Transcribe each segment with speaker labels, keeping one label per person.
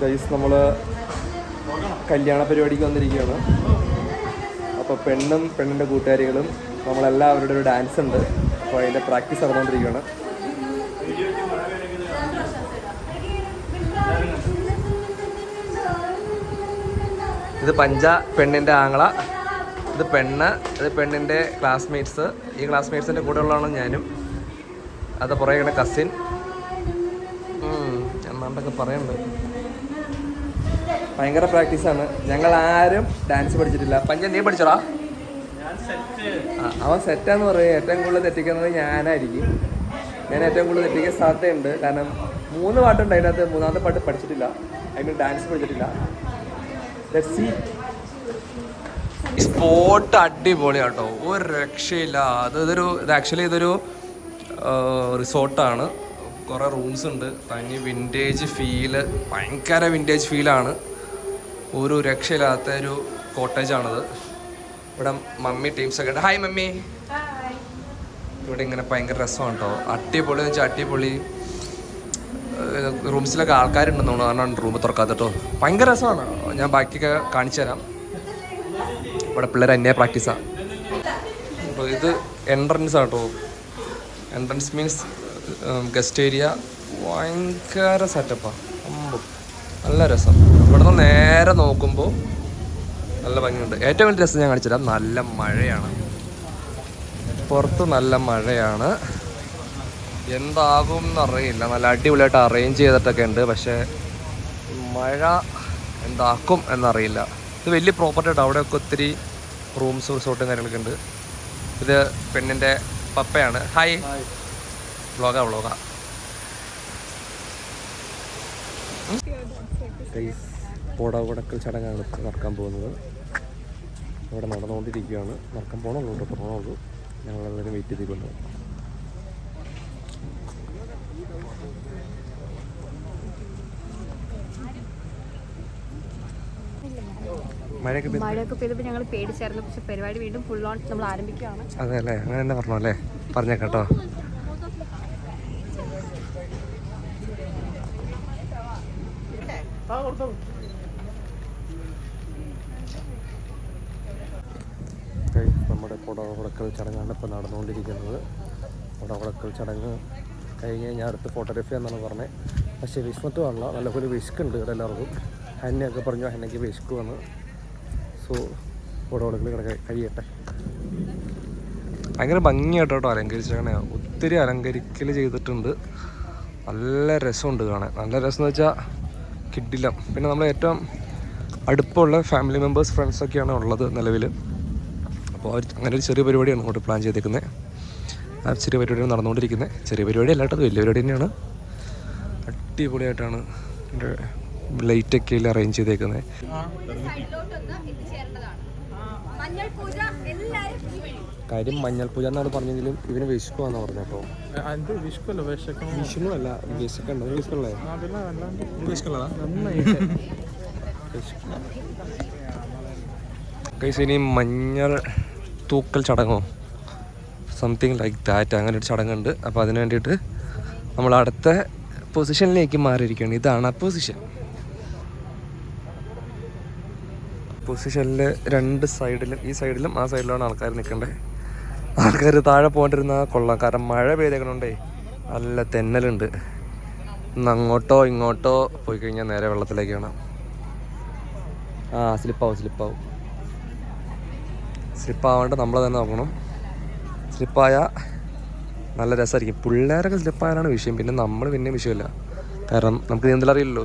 Speaker 1: Guys നമ്മൾ കല്യാണ പരിപാടിക്ക് വന്നിരിക്കുകയാണ്. അപ്പോൾ പെണ്ണും പെണ്ണിന്റെ കൂട്ടുകാരികളും നമ്മളെല്ലാവരുടെ ഒരു ഡാൻസ് ഉണ്ട്. അപ്പോൾ അതിന്റെ പ്രാക്ടീസ് നടന്നുകൊണ്ടിരിക്കുകയാണ്. ഇത് പഞ്ച പെണ്ണിന്റെ ആങ്ങള ഇത് പെണ്ണ് ഇത് പെണ്ണിന്റെ ക്ലാസ്മേറ്റ്സ് ഈ ക്ലാസ്മേറ്റ്സിന്റെ കൂടെ ഉള്ളതാണ് ഞാനും. അത് പുറകെ കസിൻ എന്നാണ്ടൊക്കെ പറയുന്നുണ്ട് ഭയങ്കര പ്രാക്ടീസാണ് ഞങ്ങൾ ആരും ഡാൻസ് പഠിച്ചിട്ടില്ല. പഞ്ച നീ പഠിച്ചോടാ? അവൻ സെറ്റാന്ന് പറയും. ഏറ്റവും കൂടുതൽ തെറ്റിക്കുന്നത് ഞാനായിരിക്കും. ഞാൻ ഏറ്റവും കൂടുതൽ തെറ്റിക്കാൻ സാധ്യതയുണ്ട്. കാരണം മൂന്ന് പാട്ടുണ്ട് അതിനകത്ത്. മൂന്നാമത്തെ പാട്ട് പഠിച്ചിട്ടില്ല. ഐ മീൻ ഡാൻസ് പഠിച്ചിട്ടില്ല see. സ്പോട്ട് അടിപൊളിയാട്ടോ. ഒരു രക്ഷയില്ല. അത് ഇതൊരു ഇത് ആക്ച്വലി ഇതൊരു റിസോർട്ടാണ്. കുറേ റൂംസ് ഉണ്ട്. തനി വിന്റേജ് ഫീൽ ഭയങ്കര വിന്റേജ് ഫീലാണ് ഒരു രക്ഷയില്ലാത്ത ഒരു കോട്ടേജാണത് ഇവിടെ മമ്മി ടീംസൊക്കെ ഉണ്ട്. Hi mummy. ഇവിടെ ഇങ്ങനെ ഭയങ്കര രസമാണ് കേട്ടോ എന്ന് വെച്ചാൽ അടിപൊളി. ഏഹ് റൂംസിലൊക്കെ ആൾക്കാരുണ്ടെന്ന് കാരണം റൂം തുറക്കാത്ത കേട്ടോ ഭയങ്കര രസമാണ്. ഞാൻ ബാക്കിയൊക്കെ കാണിച്ചു തരാം. ഇവിടെ പിള്ളേർ എന്നെ പ്രാക്ടീസാണ് അപ്പോൾ ഇത് എൻട്രൻസ് ആണ് കേട്ടോ എൻട്രൻസ് മീൻസ് ഗസ്റ്റ് ഏരിയ ഭയങ്കര സെറ്റപ്പാണ് അമ്പും. നല്ല രസം. ഇവിടെ നിന്ന് നേരെ നോക്കുമ്പോൾ നല്ല ഭംഗിയുണ്ട്. ഏറ്റവും വലിയ രസം ഞാൻ കാണിച്ചില്ല നല്ല മഴയാണ്. പുറത്ത് നല്ല മഴയാണ്. എന്താകും എന്നറിയില്ല നല്ല അടിപൊളിയായിട്ട് അറേഞ്ച് ചെയ്തിട്ടൊക്കെ ഉണ്ട്. പക്ഷേ മഴ എന്താക്കും എന്നറിയില്ല. ഇത് വലിയ പ്രോപ്പർട്ടി ആട്ടോ. അവിടെയൊക്കെ ഒത്തിരി റൂംസ് റിസോർട്ടും കാര്യങ്ങളൊക്കെ ഉണ്ട്. ഇത് പെണ്ണിന്റെ പപ്പയാണ്. ഹായ് വ്ളോഗാ വ്ളോഗാ കോടകടക്കൽ ചടങ്ങാണ് നടക്കാൻ പോകുന്നത്. ഇവിടെ നടന്നുകൊണ്ടിരിക്കുകയാണ്. നടക്കാൻ പോകണമല്ലോ കേട്ടോ ഞങ്ങൾ ഞങ്ങളെല്ലാവരും വെയിറ്റ് ചെയ്തിട്ടുണ്ട് മഴയൊക്കെ
Speaker 2: പെയ്തപ്പോൾ ഞങ്ങൾ പേടിച്ചായിരുന്നു. പക്ഷെ പരിപാടി വീണ്ടും ഫുൾ ഓൺ നമ്മൾ ആരംഭിക്കുകയാണ്
Speaker 1: അതെ അല്ലേ? അങ്ങനെ തന്നെ പറഞ്ഞു അല്ലേ? പറഞ്ഞേക്കാട്ടോ നമ്മുടെ കുടവുടക്കൽ ചടങ്ങാണ് ഇപ്പോൾ നടന്നുകൊണ്ടിരിക്കുന്നത്. കുടവുടക്കൽ ചടങ്ങ് കഴിഞ്ഞ് കഴിഞ്ഞാൽ അടുത്ത് ഫോട്ടോഗ്രാഫി എന്നാണ് പറഞ്ഞത് പക്ഷേ വിസ്മത്ത് വന്ന നല്ലപോലെ വിശക്കുണ്ട് ഇവിടെ എല്ലാവർക്കും. ഹന്നയൊക്കെ പറഞ്ഞു ഹന്നയ്ക്ക് വന്ന്. സോ കുടവുടക്കൽ കിടക്ക കഴിയട്ടെ. ഭയങ്കര ഭംഗിയായിട്ട് കേട്ടോ അലങ്കരിച്ചാണ് ഒത്തിരി അലങ്കരിക്കൽ ചെയ്തിട്ടുണ്ട്. നല്ല രസമുണ്ട് കാണാൻ. നല്ല രസം എന്ന് വെച്ചാൽ കിഡില്ല പിന്നെ നമ്മൾ ഏറ്റവും അടുപ്പമുള്ള ഫാമിലി മെമ്പേഴ്സ് ഫ്രണ്ട്സൊക്കെയാണ് ഉള്ളത് നിലവിൽ അപ്പോൾ അവർ അങ്ങനെ ഒരു ചെറിയ പരിപാടിയാണ് ഇങ്ങോട്ട് പ്ലാൻ ചെയ്തേക്കുന്നത് ആ ചെറിയ പരിപാടിയാണ് നടന്നുകൊണ്ടിരിക്കുന്നത് ചെറിയ പരിപാടി അല്ലാട്ടത് വലിയ പരിപാടി തന്നെയാണ്. അടിപൊളിയായിട്ടാണ് ലൈറ്റൊക്കെ അറേഞ്ച് ചെയ്തേക്കുന്നത്
Speaker 2: മഞ്ഞൾ പൂജ എല്ലാവരും ഈ വഴി
Speaker 1: കാര്യം മഞ്ഞൾ പൂജ എന്നാണ് പറഞ്ഞെങ്കിലും ഇവന് വിശക്കുവാന്നാ പറഞ്ഞു കേട്ടോ.
Speaker 3: അത്
Speaker 1: വിശക്കണ്ട.
Speaker 3: വിശക്കല്ലേ
Speaker 1: കൈസ് ഇനി മഞ്ഞൾ തൂക്കൽ ചടങ്ങോ? സംതിങ് ലൈക്ക് ദാറ്റ് അങ്ങനെ ഒരു ചടങ്ങുണ്ട്. അപ്പോൾ അതിന് വേണ്ടിയിട്ട് നമ്മൾ അടുത്ത പൊസിഷനിലേക്ക് മാറിയിരിക്കുകയാണ്. ഇതാണ് ആ പൊസിഷൻ. പൊസിഷനിൽ രണ്ട് സൈഡിലും ഈ സൈഡിലും ആ സൈഡിലാണ് ആൾക്കാർ നിൽക്കേണ്ടത് ആൾക്കാർ താഴെ പോകേണ്ടിരുന്ന കൊള്ളാം. കാരണം മഴ പെയ്തേക്കണോണ്ടേ നല്ല തെന്നലുണ്ട്. ഇന്ന് അങ്ങോട്ടോ ഇങ്ങോട്ടോ പോയി കഴിഞ്ഞാൽ നേരെ വെള്ളത്തിലേക്ക് വേണം ആ സ്ലിപ്പാവും സ്ലിപ്പാവും സ്ലിപ്പാവാണ്ട് നമ്മൾ തന്നെ നോക്കണം. സ്ലിപ്പായ നല്ല രസമായിരിക്കും. പിള്ളേരൊക്കെ സ്ലിപ്പായാലാണ് വിഷയം. പിന്നെ നമ്മൾ പിന്നെ വിഷയമില്ല. കാരണം നമുക്ക് നീന്തലറിയില്ലല്ലോ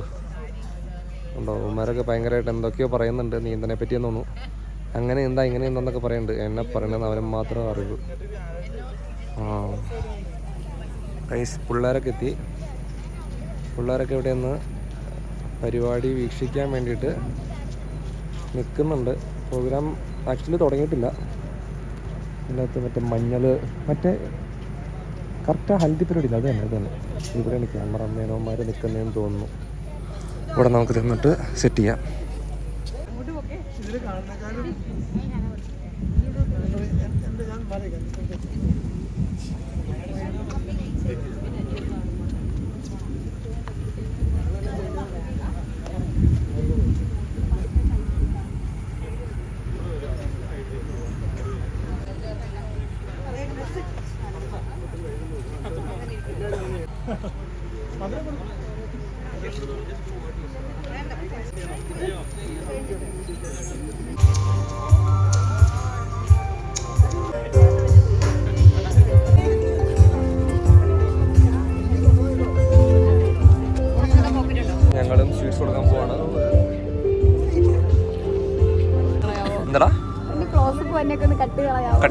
Speaker 1: ഉണ്ടോ? ഉമ്മാരൊക്കെ ഭയങ്കരമായിട്ട് എന്തൊക്കെയോ പറയുന്നുണ്ട് നീന്തനെ പറ്റിയെന്ന് തോന്നുന്നു. അങ്ങനെ എന്താ ഇങ്ങനെ എന്താന്നൊക്കെ പറയുന്നുണ്ട് എന്നെ പറയണമെന്ന് അവരെ മാത്രം അറിവ്. ആ. കൈസ് പിള്ളേരൊക്കെ എത്തി. പിള്ളേരൊക്കെ ഇവിടെ നിന്ന് പരിപാടി വീക്ഷിക്കാൻ വേണ്ടിയിട്ട് നിൽക്കുന്നുണ്ട്. പ്രോഗ്രാം ആക്ച്വലി തുടങ്ങിയിട്ടില്ല. ഇതിനകത്ത് മറ്റേ മഞ്ഞൾ മറ്റേ കറക്റ്റ് ഹൽദി പരിപാടി ഇല്ല. അത് തന്നെ അത് തന്നെ. ഇവിടെയാണ് ക്യാമറ അമ്മേനോമാർ നിൽക്കുന്നതെന്ന് തോന്നുന്നു. ഇവിടെ നമുക്ക് തിന്നിട്ട് സെറ്റ് ചെയ്യാം.
Speaker 3: ഇതിൽ കാണുന്നേക്കാളും എന്റെ ഞാൻ പറയാം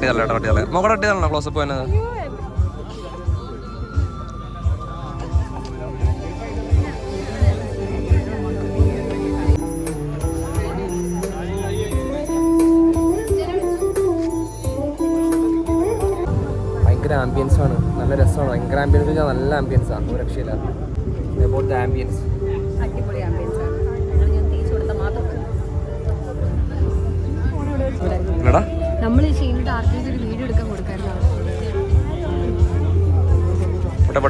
Speaker 2: കട്ട് കളയാം
Speaker 1: കട്ട് ചെയ്തല്ലേ മോക്കടെ കട്ട് ക്ലോസപ്പ് വരുന്നത് ഭയങ്കര ആംബിയൻസ് ആണ്. നല്ല രസമാണ്. ഭയങ്കര ആംബിയൻസ് വെച്ചാൽ നല്ല ആംബിയൻസ് ആണ് ഒരു രക്ഷയില്ല. അബൌട്ട് ആംബിയൻസ്
Speaker 2: അടിപൊളി ആംബിയൻസ് ആണ്. ഞാൻ തേച്ച് കൊടുത്ത മാത്രം
Speaker 1: എന്നടാ
Speaker 2: നമ്മൾ ചെയ്യുന്നത് ആർക്കെങ്കിലും ഒരു വീഡിയോ എടുക്കാൻ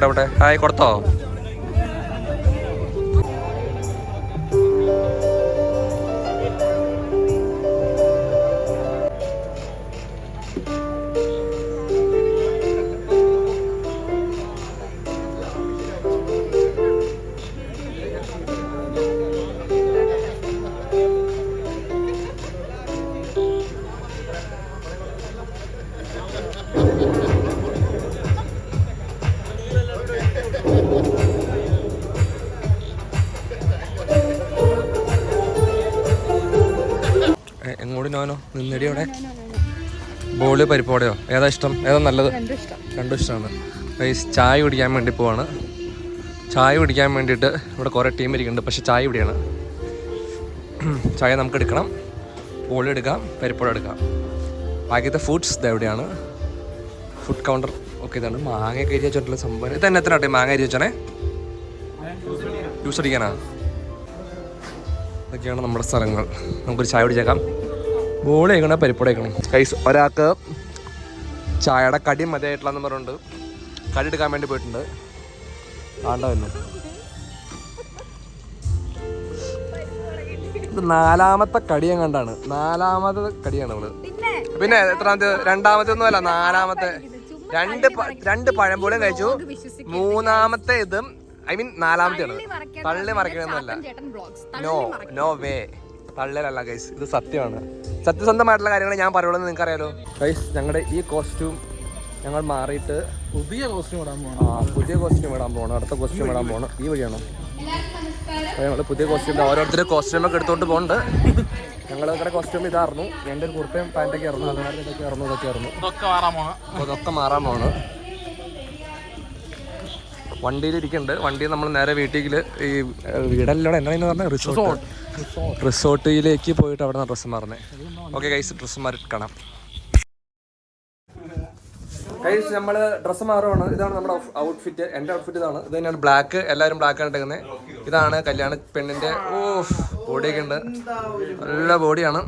Speaker 1: പോട്ടെ. ഹായ് കൊടുത്തോ? എങ്ങോട്ട് നോനോ? അവിടെ? ബോൾ പരിപ്പോടെയോ? ഏതാ ഇഷ്ടം? ഏതാ നല്ലത്?
Speaker 2: രണ്ടും ഇഷ്ടം.
Speaker 1: രണ്ടും ഇഷ്ടമാണ്. ഗൈസ് ചായ കുടിക്കാൻ വേണ്ടി പോവാണ്. ചായ കുടിക്കാൻ വേണ്ടിയിട്ട് ഇവിടെ കുറേ ടീം ഇരിക്കുന്നുണ്ട്. പക്ഷേ ചായ ഇവിടെയാണ്. ചായ നമുക്ക് എടുക്കണം. ബോളി എടുക്കാം പരിപ്പോട എടുക്കാം. ബാക്കിയത്തെ ഫുഡ്സ് ഇത് എവിടെയാണ് ഫുഡ് കൗണ്ടർ ഒക്കെ ഇതാണ്. മാങ്ങ കയറ്റി വെച്ചിട്ടുള്ള സംഭവം. ഇത് തന്നെ എത്ര ആട്ടെ മാങ്ങ അരി വെച്ചാണേ? ജ്യൂസ് അടിക്കാനാ? ഇതൊക്കെയാണ് നമ്മുടെ സ്ഥലങ്ങൾ. നമുക്കൊരു ചായ കുടിച്ചേക്കാം. ബോളി കഴിക്കണം? പരിപ്പോടെ കഴിക്കണം? കൈസ് ഒരാൾക്ക് ചായയുടെ കടി മതിയായിട്ടുള്ള പറഞ്ഞിട്ടുണ്ട്. കടി എടുക്കാൻ വേണ്ടി പോയിട്ടുണ്ട്. ആണ്ടവന്നു ഇത് നാലാമത്തെ കടിയും കണ്ടാണ്. നാലാമത്തെ കടിയാണ് നമ്മൾ പിന്നെ? എത്രാമത്തെ? രണ്ടാമത്തെ ഒന്നും അല്ല നാലാമത്തെ രണ്ട് രണ്ട് പഴംപൊളിയും കഴിച്ചു. മൂന്നാമത്തെ ഇതും ഐ മീൻ നാലാമത്തെയാണ്. തള്ളി മറക്കണമെന്നല്ല നോ നോ വേ തള്ളലല്ല ഗൈസ് ഇത് സത്യമാണ്. സത്യസന്ധമായിട്ടുള്ള കാര്യങ്ങൾ ഞാൻ പറയുള്ളൂ നിങ്ങൾക്ക് അറിയാലോ ഗൈസ് ഞങ്ങളുടെ ഈ കോസ്റ്റ്യൂം ഞങ്ങൾ മാറിയിട്ട്
Speaker 3: പുതിയ കോസ്റ്റ്യൂം ഇടാൻ പോകണം
Speaker 1: ആ പുതിയ കോസ്റ്റ്യൂം ഇടാൻ പോകണം അടുത്ത കോസ്റ്റ്യൂം ഇടാൻ പോകണം ഈ വഴിയാണോ? ഞങ്ങൾ പുതിയ കോസ്റ്റ്യൂം ഓരോരുത്തർ കോസ്റ്റ്യൂം ഒക്കെ എടുത്തോണ്ട് പോകുന്നുണ്ട് ഞങ്ങൾ ഇവിടെ കോസ്റ്റ്യൂം ഇതായിരുന്നു. എന്റെ ഒരു കുർത്തയും പാന്റൊക്കെ ആയിരുന്നു അതുമാതിരി ഇതൊക്കെ ആയിരുന്നു ഇതൊക്കെ ആയിരുന്നു
Speaker 3: ഇതൊക്കെ മാറാൻ പോണം
Speaker 1: ഇരിക്കുന്നുണ്ട് വണ്ടി നമ്മൾ നേരെ വീട്ടിൽ ഈ വീടല്ലോടെ എന്നു പറഞ്ഞാൽ റിസോർട്ട് റിസോർട്ടിലേക്ക് പോയിട്ട് അവിടെ നിന്ന് ഡ്രസ്സ് മാറുന്നത് ഓക്കെ കൈസ് ഡ്രസ്സ് മാറി കാണാം കൈസ് നമ്മൾ ഡ്രസ്സ് മാറുവാണ്. ഇതാണ് നമ്മുടെ ഔട്ട്ഫിറ്റ് എന്റെ ഔട്ട്ഫിറ്റ് ഇതാണ്. ഇത് തന്നെയാണ് ബ്ലാക്ക് എല്ലാവരും ബ്ലാക്ക് ആണ് എടുക്കുന്നത് ഇതാണ് കല്യാണ പെണ്ണിന്റെ ഓ ബോഡിയൊക്കെ ഉണ്ട്. നല്ല ബോഡിയാണ്.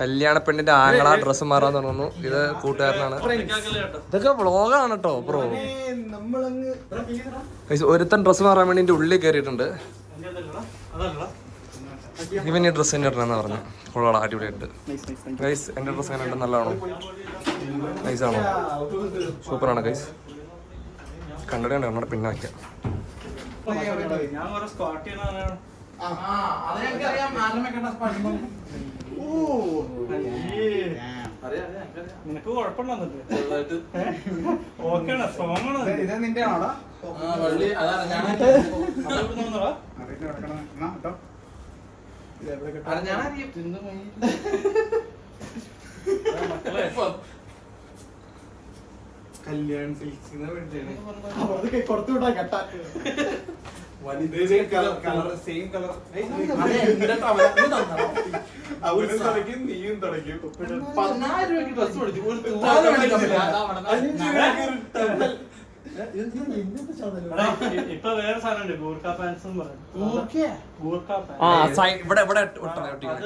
Speaker 1: കല്യാണ പെണ്ണിന്റെ ആങ്ങള ഡ്രസ്സ് മാറാൻ തുടങ്ങുന്നു. ഇത് കൂട്ടുകാരനാണ്. ഇതൊക്കെ വ്ളോഗാണ് കേട്ടോ ബ്രോ ഒരുത്തൻ ഡ്രസ്സ് മാറാൻ വേണ്ടി എന്റെ ഉള്ളിൽ കയറിയിട്ടുണ്ട്. ഇവൻ ഈ ഡ്രസ്സ് തന്നെ ഇടണമെന്ന് പറഞ്ഞു. കൊള്ളാടാ അടിപൊളിയായിട്ട്. ഗൈസ് എന്റെ ഡ്രസ്സ് എങ്ങനെ ഉണ്ട് നല്ലതാണോ? നൈസ് ആണോ? സൂപ്പറാണ് ഗൈസ് കണ്ടടി കണ്ടോ? നമ്മുടെ പിന്നെ വയ്ക്കാം.
Speaker 4: നിനക്ക് കുഴപ്പമുണ്ടെന്നിട്ട് ഓക്കെയാണ് സ്ട്രോങ് ആണ്
Speaker 3: ഇത് നിന്റെ ആണോടാ കല്യാൺ സിൽക്സിന്ന് മേടിച്ചാണ് കൊടുത്തു വിട്ടാ കെട്ടാ. കളർ സെയിം കളർ അവരും തുടയ്ക്കും നീയും തുടയ്ക്കും
Speaker 4: പതിനായിരം രൂപയ്ക്ക് ഡ്രസ് മേടിച്ചു. ഒരു ഇപ്പൊ വേറെ ഗൂർഖ പാൻസ്
Speaker 1: ഇവിടെ ഇവിടെ
Speaker 4: അത്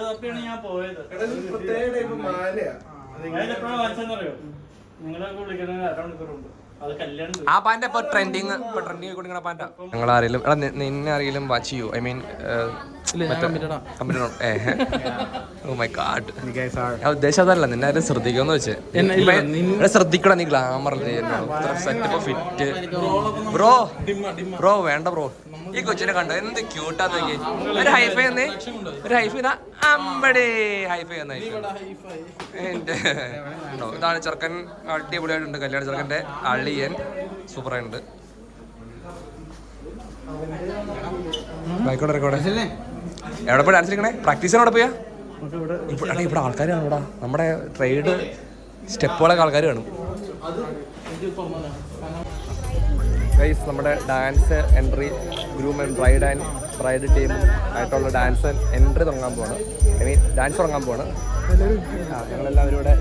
Speaker 4: തപ്പിയാണ് ഞാൻ പോയത്. എപ്പോഴാണ് നിങ്ങളൊക്കെ അരമണിക്കൂറുണ്ട്
Speaker 1: ആ പാന്റ് ഇപ്പൊ ട്രെൻഡിങ് ഇപ്പൊ ട്രെൻഡിങ് പാന്റാ ഞങ്ങൾ ആരെങ്കിലും എടാ നിന്നെ ആരെങ്കിലും വാച്ച് ചെയ്യൂ? I mean computer oh my god ഞാൻ ഉദ്ദേശം അതല്ല നിന്നെ ആരും ശ്രദ്ധിക്കുമെന്ന് വെച്ച്. ശ്രദ്ധിക്കണം നീ glamour setup fit bro bro വേണ്ട ബ്രോ ഈ കൊച്ചിനെ കണ്ടോ? എന്ത് ക്യൂട്ടാ നോക്കി ഒരു ഹൈഫൈ എന്നേ ഒരു ഹൈഫൈ ഇതാ അമ്പടേ. ഹൈഫൈ എന്നാ എന്റെ? ഇതാണ് ചെറുക്കൻ. അടിപൊളിയായിട്ടുണ്ട് കല്യാണ ചെറുക്കന്റെ അളിയൻ. സൂപ്പറായിട്ടുണ്ട്. ആയിക്കോട്ടെ ആയിക്കോട്ടെ എവിടെ പോയി ഡാൻസ് കളിക്കണേ? പ്രാക്ടീസിന് എവിടെ പോയാ? ഇവിടെ ഇവിടെ. ആൾക്കാർ കാണും ഇവിടെ നമ്മുടെ ട്രേഡ് സ്റ്റെപ്പ് സ്റ്റെപ്പുകളൊക്കെ ആൾക്കാർ കാണും. ഗൈസ് നമ്മുടെ dance entry groom and bride and bride team ആയിട്ടുള്ള ഡാൻസ് എൻട്രി തുടങ്ങാൻ പോവാണ്. ഐ മീൻ ഡാൻസ് തുടങ്ങാൻ പോവാണ്. ആ, ഞങ്ങളെല്ലാവരും ഇവിടെ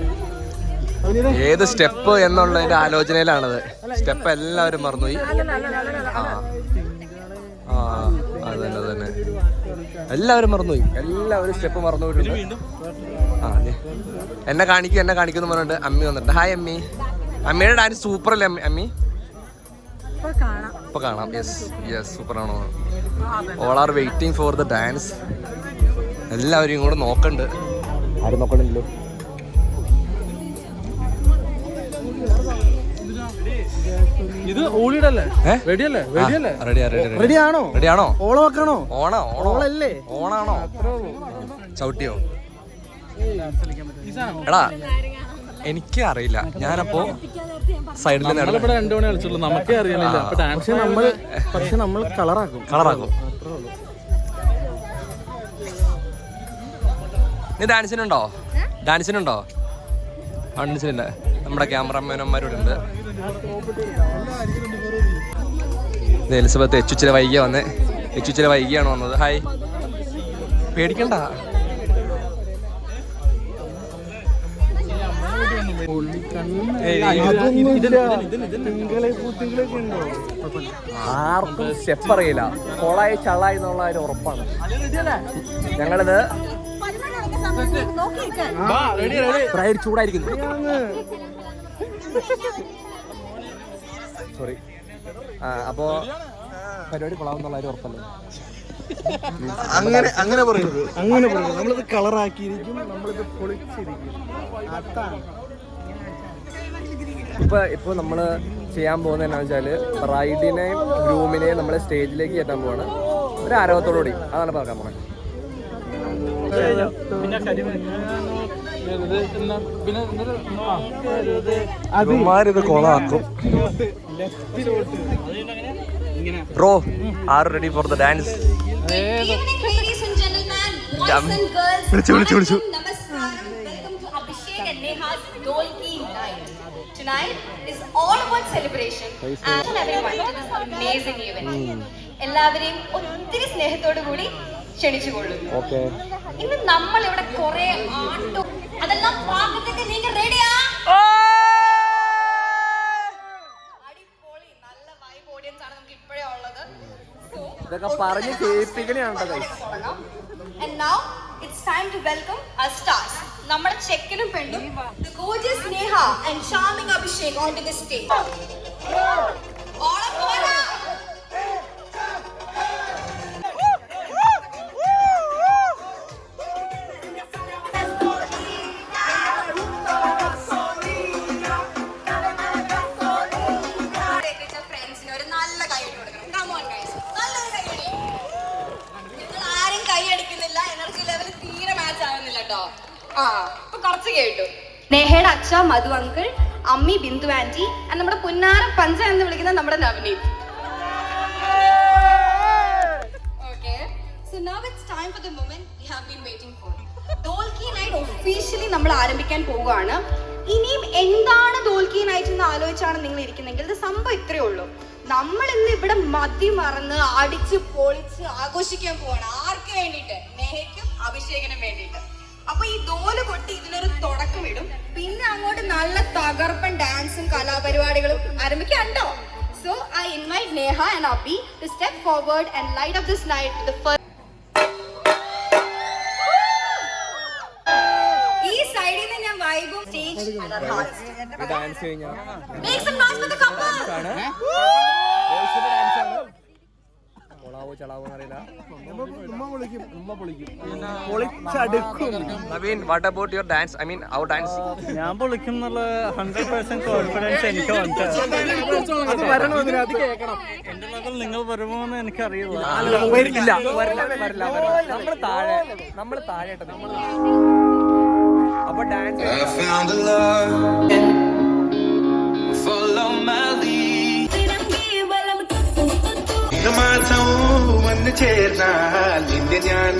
Speaker 1: ഏത് സ്റ്റെപ്പ് എന്നുള്ളതിന്റെ ആലോചനയിലാണത്. സ്റ്റെപ്പ് എല്ലാവരും മറന്നുപോയി. ആ. ആ അതന്നെ അതന്നെ. എല്ലാവരും മറന്നുപോയി. എല്ലാവരും സ്റ്റെപ്പ് മറന്നുപോയിട്ടുണ്ട് ആ അതെ എന്നെ കാണിക്കും എന്നെ കാണിക്കുന്നു പറഞ്ഞിട്ട് അമ്മി വന്നിട്ടുണ്ട്. ഹായ് അമ്മി. അമ്മയുടെ ഡാൻസ് സൂപ്പർ അല്ലേ അമ്മി? ഇപ്പൊ കാണാം. യെസ് യെസ് സൂപ്പർ ആണോ? All are waiting for the dance എല്ലാവരും ഇങ്ങോട്ട് നോക്കണ്ട്. ആരും നോക്കണില്ലല്ലോ?
Speaker 3: ഇത് ഓളിടല്ലേ? റെഡിയല്ലേ? റെഡിയല്ലേ?
Speaker 1: റെഡിയാ റെഡി
Speaker 3: റെഡി ആണോ
Speaker 1: റെഡി. ആണോ
Speaker 3: ഓളം വെക്കണോ
Speaker 1: ഓണോ
Speaker 3: ഓളല്ലേ?
Speaker 1: ഓണാണോ? ചവിട്ടിയോ? എടാ എനിക്ക് അറിയില്ല. ഞാനപ്പോ സൈഡിൽ
Speaker 3: നമ്മളിവിടെ രണ്ടു മണി കളിച്ചുള്ളൂ. നമുക്കേ അറിയണില്ല. പക്ഷെ നമ്മൾ പക്ഷെ നമ്മൾ കളറാക്കും.
Speaker 1: കളറാക്കും. നീ ഡാൻസിനുണ്ടോ ഡാൻസിനുണ്ടോ ഡാൻസിനില്ല നമ്മുടെ ക്യാമറമാനന്മാരോടുണ്ട് എലിസബത്ത് എച്ചുച്ചിര വൈകിയ വന്നേ. എച്ചുച്ചിര വൈകിയാണ് വന്നത്. ഹായ് പേടിക്കണ്ട. ആർക്കും സ്റ്റെപ്പ് അറിയില്ല. കൊളായി ചളായി എന്നുള്ള ഒരു ഉറപ്പാണ്. ഞങ്ങളിത് ബ്രൈഡ് ചൂടായിരിക്കുന്നു. സോറി അപ്പോ പരിപാടി കൊള്ളാവുന്നുള്ള ഒരു ഉറപ്പല്ലേ
Speaker 3: അങ്ങനെ അങ്ങനെ പറയുന്നത് അങ്ങനെ പറയുന്നത് നമ്മളിത് കളറാക്കിയിരിക്കും നമ്മളിത് പൊളിച്ചിരിക്കും അതാണ്
Speaker 1: ഇപ്പൊ ഇപ്പൊ നമ്മൾ ചെയ്യാൻ പോകുന്നത് എന്നാ വെച്ചാൽ റൈഡിനെയും ഗ്രൂമിനെയും നമ്മളെ സ്റ്റേജിലേക്ക് കയറ്റാൻ പോവാണ് ഒരു ആരോഗ്യത്തോടുകൂടി അതാണ് പറയാൻ പോണത്
Speaker 3: പിന്നെ
Speaker 1: ഇത് കൊളാക്കും bro are ready for the dance വിളിച്ചു വിളിച്ചു വിളിച്ചു.
Speaker 5: എല്ലാവരെയും ഒത്തിരി സ്നേഹത്തോടു കൂടി
Speaker 1: ക്ഷണിച്ചുകൊള്ളു
Speaker 5: ഇന്ന് നമ്മൾ ഇവിടെ കൊറേ അതെല്ലാം റെഡിയാ welcome പറഞ്ഞ് stars. നമ്മുടെ ചെക്കനും പെണ്ണും gorgeous Neha and charming Abhishek onto the stage. Madhu uncle അമ്മി ബിന്ദു ആന്റി ആൻഡ് നമ്മുടെ പുന്നാരം പഞ്ച എന്ന് വിളിക്കുന്ന നമ്മുടെ നവനീത് ഒഫീഷ്യലി നമ്മൾ ആരംഭിക്കാൻ പോവുകയാണ്. ഇനിയും എന്താണ് ദോൽക്കി നൈറ്റ് എന്ന് ആലോചിച്ചാണ് നിങ്ങൾ ഇരിക്കുന്നെങ്കിൽ ഇത് സംഭവം ഇത്രയേ ഉള്ളൂ. നമ്മൾ ഇന്ന് ഇവിടെ മതി മറന്ന് അടിച്ച് പൊളിച്ച് ആഘോഷിക്കാൻ പോവാണ്. ആർക്ക് വേണ്ടിയിട്ട്? നെഹയ്ക്കും അഭിഷേകനും വേണ്ടിയിട്ട്. അപ്പൊ ഈ ദോൽ കൊട്ടി ഇതിനൊരു തുടക്കം ഇടും. പിന്നെ അങ്ങോട്ട് നല്ല തകർപ്പൻ ഡാൻസും കലാപരിപാടികളും ആരംഭിക്കാണ്ടോ so I invite Neha and Abhi to step forward and light off this night the first ഈ സൈഡിൽ നിന്ന് ഞാൻ വൈബും സ്റ്റേജ്
Speaker 1: ഈ ഡാൻസ് കഴിഞ്ഞാൽ ചളാവോ ചളാവോ എന്നറിയില്ല. Naveen what about your dance I mean our dance
Speaker 4: ഞാൻ പൊളിക്കും എന്നുള്ള ഹൺഡ്രഡ് പെർസെന്റ് കോൺഫിഡൻസ് എനിക്ക് എന്റെ ലെവൽ നിങ്ങൾ വരുമോ എന്ന് എനിക്കറിയില്ല.
Speaker 1: വരില്ല. വരില്ല വരില്ല നമ്മൾ താഴെ നമ്മൾ താഴെ അപ്പൊ ഡാൻസ്.
Speaker 6: Follow my lead. വന്ന് ചേർന്നാൽ ഞാൻ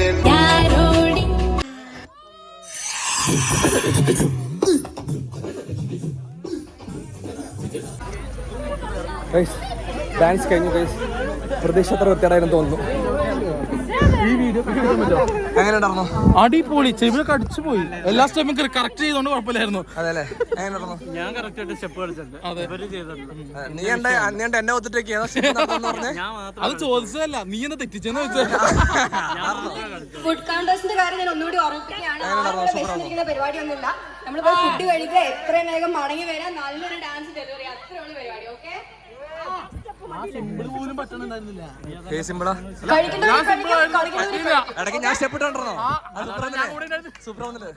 Speaker 1: ഡാൻസ് കഴിഞ്ഞു പ്രതീക്ഷ അത്ര വൃത്തിയായിരുന്നു തോന്നുന്നു. എങ്ങനെ ഉണ്ടായിരുന്നു
Speaker 3: അടിപൊളി. ചെവിയൊക്കെ അടിച്ചു പോയി. എല്ലാ സ്റ്റെപ്പും കറക്റ്റ് ചെയ്തോണ്ട് കുഴപ്പമില്ലായിരുന്നു.
Speaker 1: എങ്ങനെ ഉണ്ടായിരുന്നു
Speaker 4: ഞാൻ കറക്റ്റ് ആയിട്ട് സ്റ്റെപ്പ് കളിച്ചിട്ടുണ്ട്. ഇവർ ചെയ്തിട്ടുണ്ട്.
Speaker 1: നീ എന്റെ നീ എന്റെ എന്നെ ഒത്തിട്ടേക്ക് ഏതോ പറഞ്ഞേ
Speaker 3: അത് ചോദിച്ചതല്ല. നീ എന്നെ തെറ്റിച്ചെന്ന്
Speaker 4: കളിച്ചു
Speaker 5: ഫുഡ് കൗണ്ടേഴ്സിന്റെ കാര്യം ഞാൻ ഒന്നുകൂടി ഓർമ്മിപ്പിക്കുകയാണ്. ആരുടെ വിശന്നിരിക്കുന്ന പരിപാടിയൊന്നുമില്ല നമ്മൾ പോയി ഫുഡ് കഴിക്കുക എത്രയും വേഗം മടങ്ങി വരാൻ നല്ലൊരു ഡാൻസ് ഡെലിവറി അത്രയുള്ള പരിപാടി.
Speaker 1: ഇടയ്ക്ക് ഞാൻ സ്റ്റെപ്പ് ഇട്ടുണ്ടോ സൂപ്പർ വന്നിട്ട്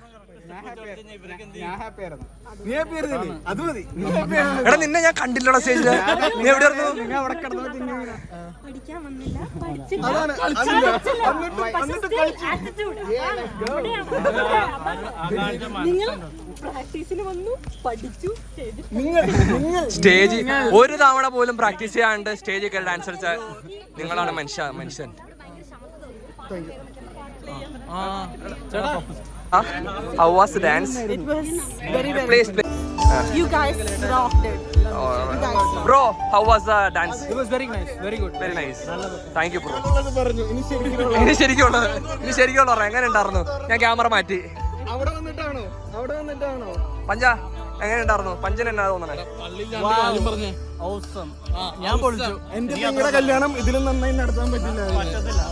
Speaker 1: എടാ നിന്നെ ഞാൻ കണ്ടില്ലടാ സ്റ്റേജിൽ നീ
Speaker 3: എവിടെ
Speaker 1: സ്റ്റേജ് ഒരു തവണ പോലും പ്രാക്ടീസ് ചെയ്യാണ്ട് സ്റ്റേജിൽ കയറി ഡാൻസ് കളിച്ച നിങ്ങളാണ് മനുഷ്യ മനുഷ്യൻ. How place, good. Please
Speaker 2: You guys rocked it.
Speaker 1: bro how was the dance?
Speaker 3: It was very nice, very good.
Speaker 1: Very nice thank you bro
Speaker 3: ഉള്ളത് പറഞ്ഞു. ഇനി ശരിക്കും
Speaker 1: ഇനി ശരിക്കുള്ളത് ഇനി ശരിക്കുള്ള എങ്ങനെ ഉണ്ടായിരുന്നു? ഞാൻ ക്യാമറ മാറ്റി.
Speaker 3: അവിടെ വന്നിട്ടാണോ? അവിടെ വന്നിട്ടാണോ?
Speaker 1: പഞ്ച എങ്ങനെ ഉണ്ടായിരുന്നു? പഞ്ചന് എന്നാ തോന്നണേ.
Speaker 4: ഞാൻ പൊളിച്ചു.
Speaker 3: എന്റെ കല്യാണം ഇതിലും നന്നായി നടത്താൻ പറ്റില്ല
Speaker 4: പറ്റത്തില്ല.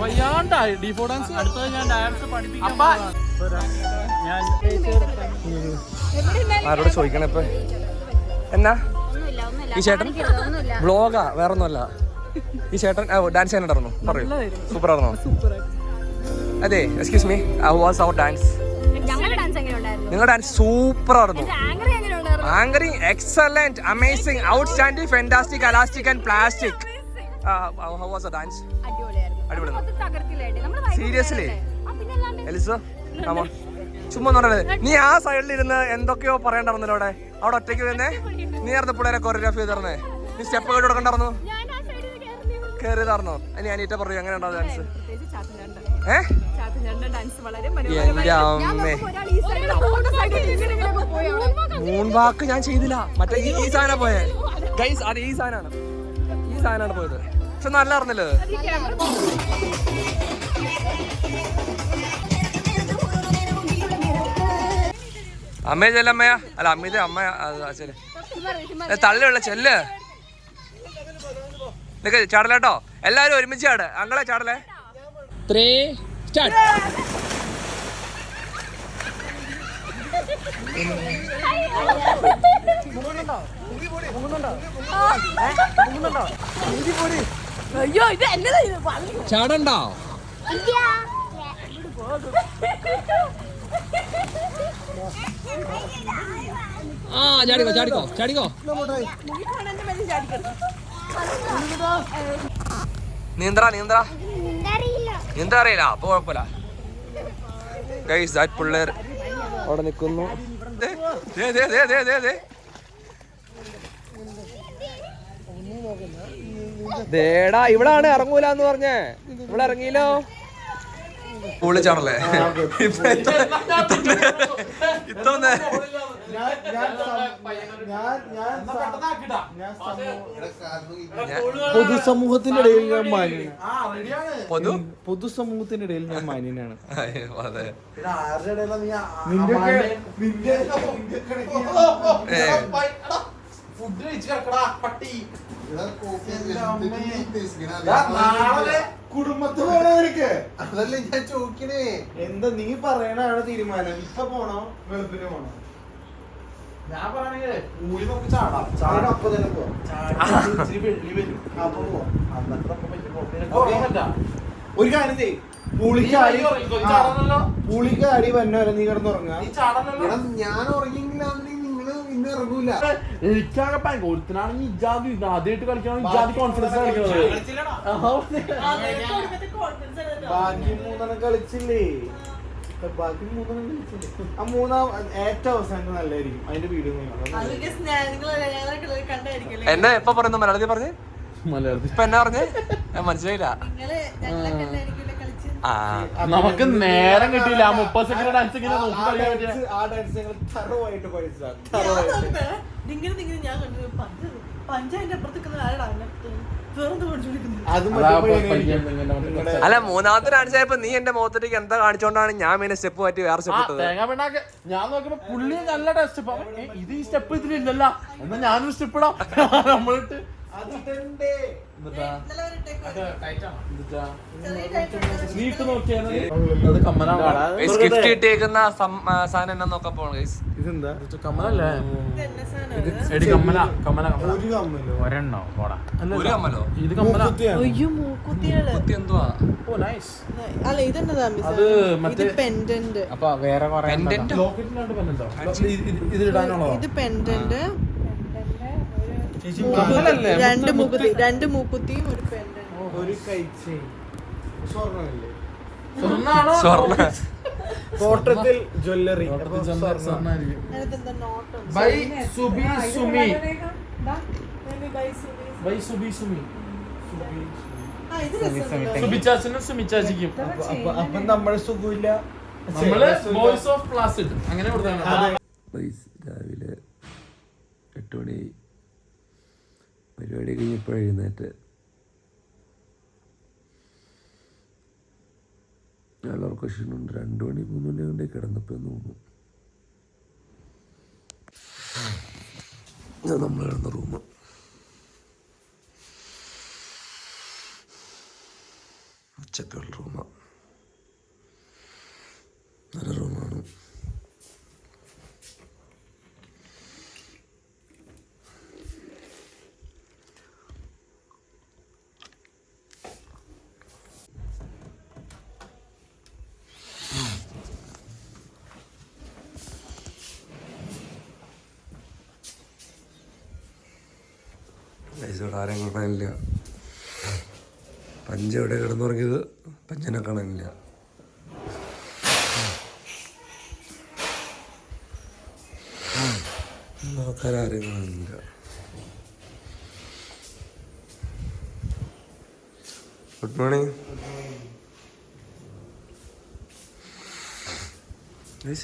Speaker 3: വയ്യാണ്ടായി. ഡിഫോ ഡാൻസ്
Speaker 4: അടുത്തത് ഞാൻ ഡാൻസ് പഠിപ്പിക്കാം
Speaker 1: ആരോട് ചോദിക്കണേ ഇപ്പൊ? എന്നാ?
Speaker 2: ഒന്നുമില്ല ഒന്നുമില്ല.
Speaker 1: ഈ ചേട്ടൻ?
Speaker 2: ഒന്നുമില്ല.
Speaker 1: ബ്ലോഗാ വേറെ ഒന്നുമല്ല ഈ ചേട്ടൻ ഡാൻസ് ചെയ്യാൻ ഉണ്ടായിരുന്നു പറയൂ. സൂപ്പർ ആയിരുന്നു അതെ excuse me was our dance
Speaker 2: ഞങ്ങളുടെ ഡാൻസ് എങ്ങനെ ഉണ്ടായിരുന്നു?
Speaker 1: നിങ്ങളുടെ ഡാൻസ് സൂപ്പർ ആയിരുന്നു
Speaker 2: ആംഗറി എങ്ങനെ ഉണ്ടായിരുന്നു?
Speaker 1: Anchoring excellent amazing outstanding fantastic elastic and plastic how was a dance എലിസോ ചുമ്മാ നീ ആ സൈഡിൽ ഇരുന്ന് എന്തൊക്കെയോ പറയണ്ടായിരുന്നല്ലോ അവിടെ. അവിടെ ഒറ്റയ്ക്ക് വരുന്നേ നീ ആയിരുന്നു പിള്ളേരെ കൊറിയോഗ്രാഫി ചെയ്തിരുന്നേ. നീ സ്റ്റെപ്പ് കേട്ട് കൊടുക്കണ്ടായിരുന്നു കയറിയതായിരുന്നോ ഇനി അനീറ്റ പറയൂ എങ്ങനെ ഉണ്ടാവും ഡാൻസ്
Speaker 2: ഏഹ് ചാത്തഞ്ചാണ്ട
Speaker 1: ഏ?
Speaker 2: ചാത്തഞ്ചാണ്ട ഡാൻസ് വളരെ
Speaker 1: എന്റെ അമ്മേ.
Speaker 2: ഒരാൾ ഈ സൈഡിൽ അപ്പുറത്തെ സൈഡിൽ ഇങ്ങനെ ഇങ്ങനെ പോയി അവിടെ.
Speaker 1: മൂൺ ഞാൻ ചെയ്തില്ല. മറ്റേ ഈ ഈ സാധനം പോയെ. ഗൈസ് അത് ഈ സാധനമാണ്. ഈ സാധനമാണ് പോയത്. പക്ഷെ നല്ല അറിഞ്ഞല്ലോ അമ്മയെ ചെല്ലമ്മയ അല്ല അമ്മയുടെ അമ്മ ചെല്ല് തള്ളിയുള്ള ചെല്ല്. നിക്ക് ചാടലേട്ടോ. എല്ലാരും ഒരുമിച്ച് ചാട്. അങ്ങളെ ചാടലേ. ത്രീ സ്റ്റാർട്ട്
Speaker 2: അയ്യോ ഇത് എന്നതാ ഇത് പള്ളി
Speaker 1: ചാടണ്ടോ ആ ചാടിക്കോ ചാടിക്കോ ചാടിക്കോ. നീന്തറ നീന്തറ നീന്താ അറിയില്ല അപ്പൊ കുഴപ്പമില്ല. ഗൈസ് ദാറ്റ് പിള്ളേർ അവിടെ നിൽക്കുന്നു. ദേ, ദേ, ദേ, ദേ, ദേ, ദേ. ദേടാ ഇവിടാണ് ഇറങ്ങൂല എന്ന് പറഞ്ഞേ ഇവിടെ ഇറങ്ങിയില്ലോ പൊളിച്ചാണല്ലേ ഇത്തന്നെ
Speaker 3: പൊതുസമൂഹത്തിന്റെ ഇടയിൽ ഞാൻ മാന്യനാണ്
Speaker 1: പൊതു
Speaker 3: പൊതുസമൂഹത്തിന്റെ ഇടയിൽ ഞാൻ മാന്യനാണ്
Speaker 1: അയ്യോ, അതെ
Speaker 3: നിന്റെ
Speaker 1: നാളെ
Speaker 3: കുടുംബത്ത് പോണോ നിനക്ക്
Speaker 7: അതല്ലേ ഞാൻ ചോദിക്കണേ.
Speaker 3: എന്താ നീ പറയണാണ് തീരുമാനം? ഇപ്പൊ പോണോ? വെളുപ്പിന് പോണോ?
Speaker 7: ഞാൻ പറയണെങ്കിൽ ഊരി നമുക്ക് ചാടാം. ചാടാം. അപ്പൊ തന്നെ പോവാം ചാടി ഇച്ചിരി വെള്ളി വരും. അപ്പൊ പോവാം അന്നത്തെ നിനക്ക് ഉറങ്ങണ്ട.
Speaker 3: ഒരു കാര്യം ചെയ്യ്. പുളിക്കാടി. പുളിക്കാടി വന്ന നീ കിടന്നുറങ്ങാ ഞാൻ ഉറങ്ങിയെങ്കിലാണെങ്കിൽ ഇറങ്ങൂല.
Speaker 7: ഭയങ്കര ഒരുത്തനാണെങ്കിൽ ഇജാതി ആദ്യമായിട്ട് കളിക്കണം ഇജാദ് കോൺഫിഡൻസ് കളിക്കണം
Speaker 3: ബാക്കി മൂന്നെണ്ണം കളിച്ചില്ലേ? ബാക്കി മൂന്നെണ്ണം കളിച്ചില്ലേ? ആ മൂന്നാം ഏറ്റവും അവസാനം നല്ലതായിരിക്കും. അതിന്റെ വീഡിയോ
Speaker 1: എന്നെ എപ്പോ പറയുന്നു മലയാളത്തിൽ പറഞ്ഞേ?
Speaker 7: മലയാളത്തിൽ.
Speaker 1: ഇപ്പൊ എന്നാ പറഞ്ഞേ? ഞാൻ മനസ്സിലായില്ല.
Speaker 7: നമുക്ക് നേരം കിട്ടിയില്ല. ആ മുപ്പത് സെക്കൻഡ് ഡാൻസ് ഇങ്ങനെ നോക്കി കളിക്കാൻ പറ്റിയ.
Speaker 3: ആ ഡാൻസ് ഞങ്ങൾ തറവായിട്ട്
Speaker 1: അല്ല മൂന്നാമത്തെ ഡാൻസ് ആയപ്പോ നീ എന്റെ മുഖത്തേക്ക് എന്താ കാണിച്ചോണ്ടാണ് ഞാൻ പിന്നെ സ്റ്റെപ്പ് മാറ്റി വേറെ സ്റ്റെപ്പ് ഇട്ടത്?
Speaker 7: ഞാൻ നോക്കുമ്പോ പുള്ളി നല്ല സ്റ്റെപ്പ് ഇത് ഈ സ്റ്റെപ്പ് ഇതിലില്ലല്ലോ. എന്നാ ഞാനൊരു സ്റ്റെപ്പ് ഇടാം. നമ്മളിട്ട്
Speaker 1: ഗിഫ്റ്റ് കിട്ടിയേക്കുന്ന സാധനം എന്നാ നോക്കാൻ പോണു ഗൈസ്
Speaker 3: ഇതെന്താ?
Speaker 7: ഇത് കമ്മലല്ലേ? എടി കമ്മല കമ്മല കമ്മല.
Speaker 8: ഒരെണ്ണോ? പോടാ.
Speaker 7: അല്ല,
Speaker 1: ഒരു കമ്മലോ?
Speaker 7: ഇത് കമ്മല.
Speaker 9: അയ്യോ മൂക്കുത്തിയാണ്.
Speaker 1: കുത്തി എന്തുവാ?
Speaker 7: ഓ നൈസ്
Speaker 9: അല്ല ഇതെന്നതാ മിസ്
Speaker 7: അത് മറ്റേ
Speaker 9: പെൻഡന്റ്
Speaker 8: അപ്പൊ വേറെ കൊറേ
Speaker 1: പെൻഡന്റ്
Speaker 7: ലോക്കറ്റിലാണ്ട് പെൻഡന്റോ ഇത് ഇടാനുള്ളോ
Speaker 9: ഇത് പെൻഡന്റ്? രണ്ട് മൂക്കുത്തി രണ്ട് മൂക്കുത്തിയും ഒരു
Speaker 3: ഒരു കൈച്ചേ.
Speaker 7: സ്വർണമല്ലേ?
Speaker 1: സ്വർണാണോ സ്വർണ.
Speaker 3: തോട്ടത്തിൽ jewellery.
Speaker 7: Bye Subi Sumi. Bye Subi Sumi.
Speaker 9: ആ സുമിച്ചാച്ചിക്കും
Speaker 7: സുബി ചാച്ചനും സുമി ചാച്ചിക്കും
Speaker 3: അപ്പൊ അപ്പൊ നമ്മുടെ സുഖമില്ല.
Speaker 7: നമ്മൾ വോയിസ് ഓഫ് പ്ലാസിഡ് അങ്ങനെ കൊടുത്താണ്
Speaker 10: രാവിലെ എട്ട് മണി പരിപാടി കഴിഞ്ഞപ്പോൾ എഴുന്നേറ്റ്. എല്ലാവർക്കും ക്ഷീണമുണ്ട് രണ്ട് മണി മൂന്ന് മണി കൊണ്ട് കിടന്നപ്പോൾ തോന്നുന്നു ഞാൻ നമ്മൾ കിടന്ന റൂമ്. ഉച്ചക്കുള്ള റൂമാണ് നല്ല റൂമാണ് ഇവിടെ ആരെയും കാണാനില്ല പഞ്ച എവിടെ കിടന്നുറങ്ങിയത്? പഞ്ചനെ കാണാനില്ല ആൾക്കാർ ആരെയും കാണാനില്ല ഗുഡ് മോർണിംഗ്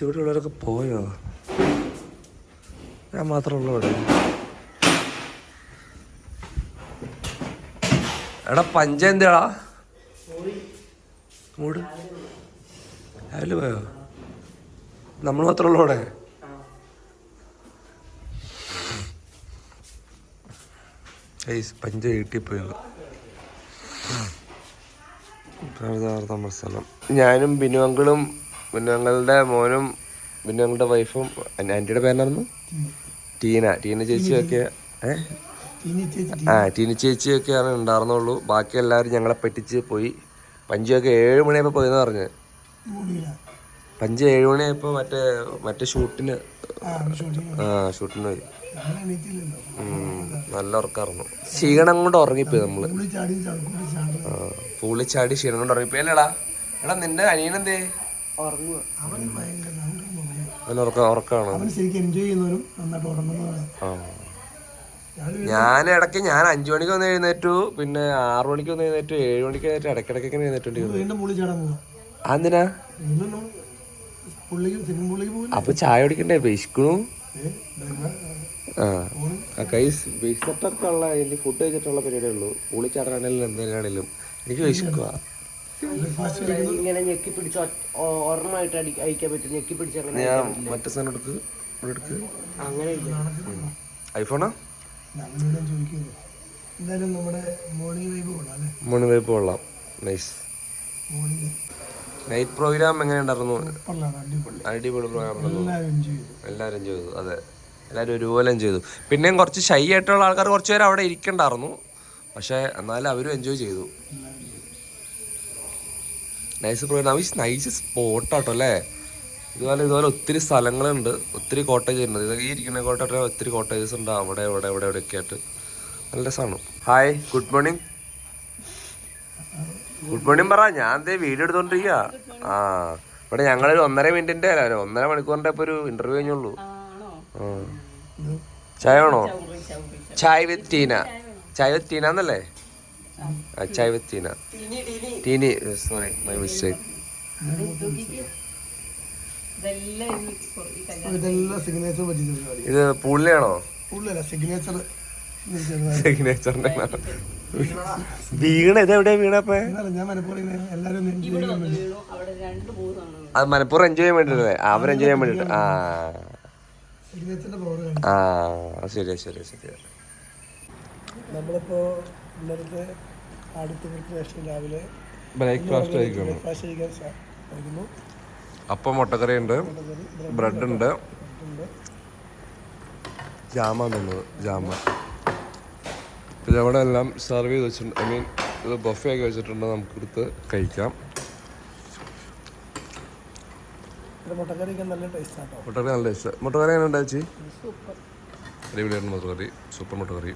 Speaker 10: ഇവിടെ ഉള്ളവരൊക്കെ പോയോ? ഞാൻ മാത്രമുള്ള ഇവിടെ. എടാ പഞ്ച എന്താടാ മൂട്. രാവിലെ പോയോ? നമ്മൾ മാത്രമേ ഉള്ളൂ അവിടെ. പഞ്ച വീട്ടിൽ പോയത് നമ്മുടെ സ്ഥലം ഞാനും ബിനു അങ്കിളും ബിനു അങ്കിളുടെ മോനും ബിനു അങ്കിളുടെ വൈഫും ആന്റിയുടെ പേരായിരുന്നു ടീന. ടീന ചേച്ചിയൊക്കെ ഏ? ആ ടീനി ചേച്ചിയൊക്കെയാണ് ഉണ്ടായിരുന്നുള്ളൂ ബാക്കി എല്ലാവരും ഞങ്ങളെ പറ്റിച്ച് പോയി. പഞ്ചൊക്കെ ഏഴ് മണിയായപ്പോൾ പോയെന്ന് പറഞ്ഞ്. പഞ്ച് ഏഴ് മണിയായപ്പോൾ മറ്റേ മറ്റേ ഷൂട്ടിന്. ആ ഷൂട്ടിന് പോയി. നല്ല ഉറക്കായിരുന്നു. ക്ഷീണം കൊണ്ട് ഉറങ്ങിപ്പോയി നമ്മൾ. പൂളിച്ചാടി പൂളി ചാടി ക്ഷീണം കൊണ്ട് ഉറങ്ങിപ്പോയി. അല്ലേടാ എടാ? നിന്റെ അനിയനെന്തേ അവൻ ഉറക്ക അവൻ
Speaker 3: ശരിക്കും എൻജോയ് ചെയ്യുന്നവരും നന്നായിട്ട് ഉറങ്ങുന്നവരാണ്
Speaker 1: ആ. ഞാൻ ഇടയ്ക്ക് ഞാൻ അഞ്ചു മണിക്ക് വന്ന് എഴുന്നേറ്റു. പിന്നെ ആറു മണിക്ക് വന്ന് എഴുന്നേറ്റു. ഏഴ് മണിക്ക് എഴുന്നേറ്റ് ഇടയ്ക്കിടയ്ക്ക് ഇങ്ങനെ
Speaker 3: പോവാ
Speaker 1: അതെന്തിനാ? അപ്പൊ ചായ കുടിക്കണ്ടേ? ബേസിക്കണു. ആ. കൈസ് ബേസിട്ടൊക്കെ ഉള്ള എനിക്ക് ഫുഡ് കഴിച്ചിട്ടുള്ള പരിപാടിയേ ഉള്ളൂ. പുളിച്ചാടാണെങ്കിലും എന്തെങ്കിലും എനിക്ക് വിശക്കുക
Speaker 8: ഇങ്ങനെ ഞെക്കി പിടിച്ച് ഓർമ്മയായിട്ട് അയക്കാൻ പറ്റും. ഞെക്കി പിടിച്ച്
Speaker 1: ഞാൻ മറ്റേ സാധനം എടുക്ക്. ഇവിടെ എടുക്ക്.
Speaker 8: അങ്ങനെ
Speaker 1: ഐഫോണാ
Speaker 3: ഞാനിവിടെ ചോദിക്കുന്നത് എന്തായാലും നമ്മുടെ മോർണിംഗ് വൈബ് കൊള്ളാം അല്ലേ?
Speaker 1: മൂന്ന് വൈബ് കൊള്ളാം. നൈസ്
Speaker 3: മോർണിംഗ്
Speaker 1: നൈറ്റ് പ്രോഗ്രാം എങ്ങനെ ഉണ്ടായിരുന്നു?
Speaker 3: അടിപൊളി.
Speaker 1: പ്രോഗ്രാം
Speaker 3: എല്ലാവരും എൻജോയ് ചെയ്തു.
Speaker 1: അതെ. എല്ലാവരും ഒരുപോലെ ചെയ്തു. പിന്നെയും കുറച്ച് ഷൈ ആയിട്ടുള്ള ആൾക്കാർ കുറച്ച് പേര് അവിടെ ഇരിക്കണ്ടായിരുന്നു. പക്ഷേ എന്നാലും അവരും എൻജോയ് ചെയ്തു. നൈസ് പ്രോഗ്രാം നൈസ് സ്പോട്ടാട്ടോ അല്ലേ? ഇതുപോലെ ഇതുപോലെ ഒത്തിരി സ്ഥലങ്ങളുണ്ട്. ഒത്തിരി കോട്ടേജ് ഉണ്ട്. ഇതൊക്കെ ഇരിക്കുന്ന കോട്ടേജ് ഒത്തിരി കോട്ടേജസ് ഉണ്ട്. അവിടെ ഇവിടെ ഇവിടെ ഒക്കെ ആയിട്ട്. നല്ല രസമാണ് hi good morning good morning പറ. ഞാൻ ദേ വീഡിയോ എടുത്തോണ്ടിരിക്കുക ആ ഇവിടെ ഞങ്ങളൊരു ഒന്നര മിനിറ്റിന്റെ അല്ല ഒന്നര മണിക്കൂറിന്റെ ഇപ്പൊ ഒരു ഇന്റർവ്യൂ കഴിഞ്ഞുള്ളൂ. ചായ വേണോ? ചായ വിത്ത് ടീന. ചായ് വിത്ത് ടീന എന്നല്ലേ? Chai with Teena. Teeni sorry my mistake
Speaker 10: ഇതെല്ലാം സിഗ്നേച്ചർ പറ്റിയ പരിപാടി.
Speaker 1: ഇത്
Speaker 10: പുള്ളിയാണോ സിഗ്നേച്ചർ
Speaker 1: സിഗ്നേച്ചറിന്റെ വീണ ഇത് എവിടെയാ വീണപ്പേ
Speaker 10: ഞാൻ.
Speaker 1: അത് മലപ്പുറം എൻജോയ് ചെയ്യാൻ വേണ്ടിട്ടല്ലേ? അവർ എൻജോയ് ചെയ്യാൻ വേണ്ടിട്ട്. ആ. ആ ശരി ശരി ശരി
Speaker 10: നമ്മളിപ്പോ ഇന്നലത്തെ അടുത്ത ശേഷം രാവിലെ
Speaker 1: ബ്രേക്ക്ഫാസ്റ്റ്
Speaker 10: കഴിക്കുന്നു.
Speaker 1: അപ്പം മുട്ടക്കറി ഉണ്ട് ബ്രെഡ് ഉണ്ട് ജാമ തന്നത് ജാമ. പിന്നെ അവിടെ എല്ലാം സെർവ് ചെയ്ത് വെച്ചിട്ടുണ്ട്. ഐ മീൻ ഇത് ബഫ് ആക്കി വെച്ചിട്ടുണ്ട്. നമുക്ക് എടുത്ത് കഴിക്കാം
Speaker 10: മുട്ടക്കറി നല്ല ടേസ്റ്റ്
Speaker 1: മുട്ടക്കറി നല്ല ടേസ്റ്റ് മുട്ടക്കറി എങ്ങനെ ഉണ്ടാച്ചി അടിപൊളിയായിരുന്നു മുട്ടക്കറി. സൂപ്പർ മുട്ടക്കറി.